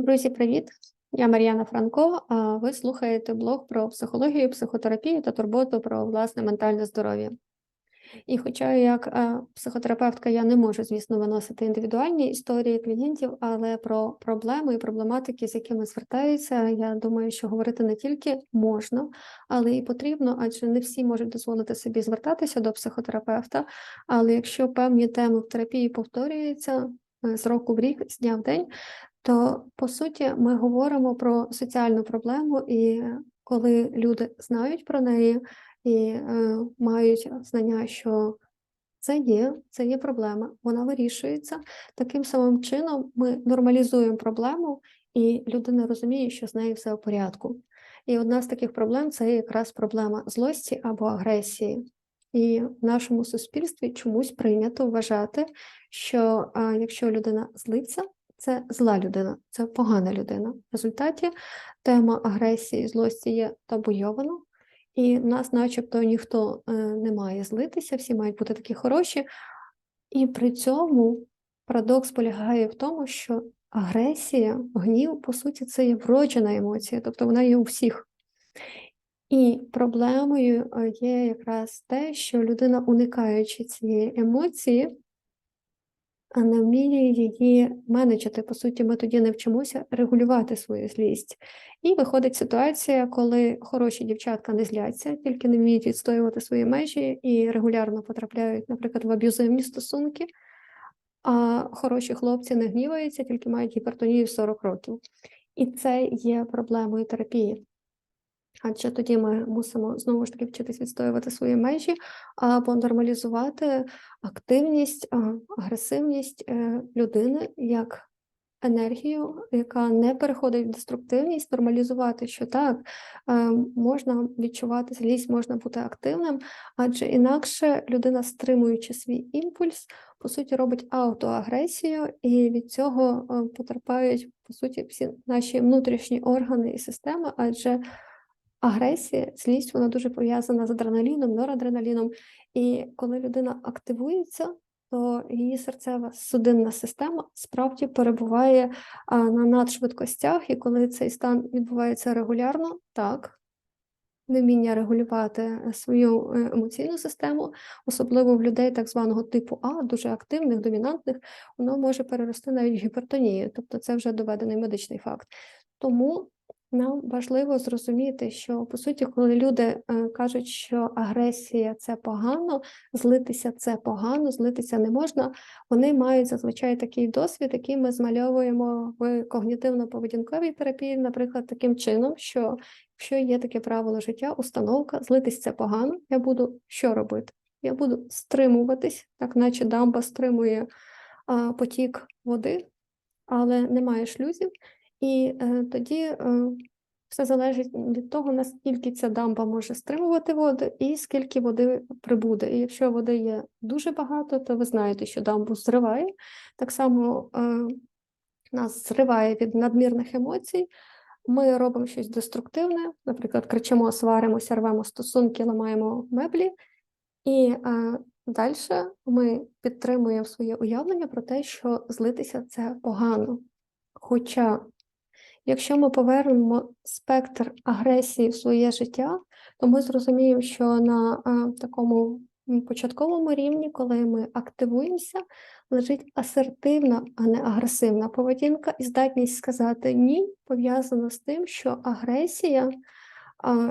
Друзі, привіт! Я Мар'яна Франко. А ви слухаєте блог про психологію, психотерапію та турботу про власне ментальне здоров'я. І хоча як е, психотерапевтка я не можу, звісно, виносити індивідуальні історії клієнтів, але про проблеми і проблематики, з якими звертаються, я думаю, що говорити не тільки можна, але і потрібно, адже не всі можуть дозволити собі звертатися до психотерапевта. Але якщо певні теми в терапії повторюються з року в рік, з дня в день, то по суті ми говоримо про соціальну проблему, і коли люди знають про неї і е, мають знання, що це є, це є проблема, вона вирішується. Таким самим чином ми нормалізуємо проблему, і людина розуміє, що з нею все в порядку. І одна з таких проблем це якраз проблема злості або агресії. І в нашому суспільстві чомусь прийнято вважати, що а, якщо людина злиться, це зла людина, це погана людина. В результаті тема агресії, злості є табуйована, і нас, начебто, ніхто е, не має злитися, всі мають бути такі хороші. І при цьому парадокс полягає в тому, що агресія, гнів, по суті, це є вроджена емоція, тобто вона є у всіх. І проблемою є якраз те, що людина, уникаючи цієї емоції, а не вміє її менеджити. По суті, ми тоді не вчимося регулювати свою злість. І виходить ситуація, коли хороші дівчатка не зляться, тільки не вміють відстоювати свої межі і регулярно потрапляють, наприклад, в аб'юзивні стосунки. А хороші хлопці не гніваються, тільки мають гіпертонію в 40 років. І це є проблемою терапії. Адже тоді ми мусимо знову ж таки вчитись відстоювати свої межі або нормалізувати активність, агресивність е, людини як енергію, яка не переходить в деструктивність, нормалізувати, що так е, можна відчувати злість, можна бути активним, адже інакше людина, стримуючи свій імпульс, по суті, робить аутоагресію, і від цього е, потерпають по суті всі наші внутрішні органи і системи, адже Агресія, злість, вона дуже пов'язана з адреналіном, норадреналіном. І коли людина активується, то її серцева судинна система справді перебуває на надшвидкостях, і коли цей стан відбувається регулярно, так. Невміння регулювати свою е, емоційну систему, особливо в людей так званого типу А, дуже активних, домінантних, воно може перерости навіть в гіпертонію, тобто це вже доведений медичний факт. Тому нам важливо зрозуміти, що по суті, коли люди е, кажуть, що агресія це погано, злитися це погано, злитися не можна, вони мають зазвичай такий досвід, який ми змальовуємо в когнітивно-поведінковій терапії, наприклад, таким чином, що якщо є таке правило життя, установка, злитись це погано, я буду що робити? Я буду стримуватись, так наче дамба стримує а, потік води, але немає шлюзів. І е, тоді е, все залежить від того, наскільки ця дамба може стримувати воду і скільки води прибуде. І якщо води є дуже багато, то ви знаєте, що дамбу зриває. Так само е, нас зриває від надмірних емоцій. Ми робимо щось деструктивне, наприклад, кричимо, сваримося, рвемо стосунки, ламаємо меблі, і е, далі ми підтримуємо своє уявлення про те, що злитися це погано. Хоча Якщо ми повернемо спектр агресії в своє життя, то ми зрозуміємо, що на а, такому початковому рівні, коли ми активуємося, лежить асертивна, а не агресивна поведінка, і здатність сказати ні пов'язана з тим, що агресія,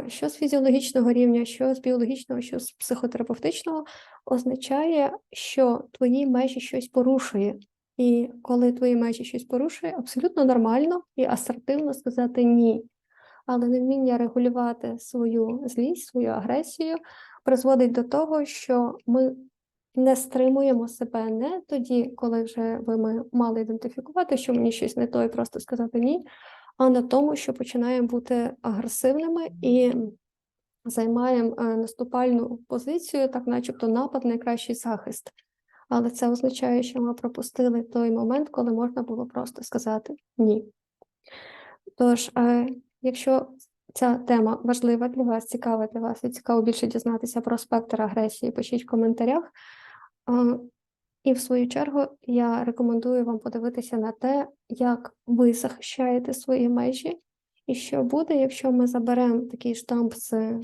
що з фізіологічного рівня, що з біологічного, що з психотерапевтичного, означає, що твої межі щось порушує. І коли твої межі щось порушує, абсолютно нормально і асертивно сказати ні. Але невміння регулювати свою злість, свою агресію призводить до того, що ми не стримуємо себе не тоді, коли вже ви ми мали ідентифікувати, що мені щось не то, і просто сказати ні, а на тому, що починаємо бути агресивними і займаємо е, наступальну позицію, так начебто напад найкращий захист але це означає, що ми пропустили той момент, коли можна було просто сказати ні. Тож, е, якщо ця тема важлива для вас, цікава для вас, і цікаво більше дізнатися про спектр агресії, пишіть в коментарях. Е, І в свою чергу я рекомендую вам подивитися на те, як ви захищаєте свої межі, і що буде, якщо ми заберемо такий штамп з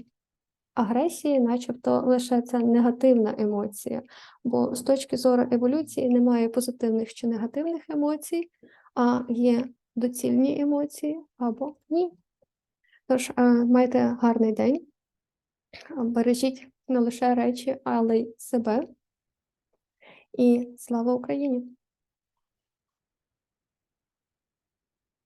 агресії, начебто лише це негативна емоція. Бо з точки зору еволюції немає позитивних чи негативних емоцій, а є доцільні емоції або ні. Тож е, майте гарний день, бережіть не лише речі, але й себе. І слава Україні!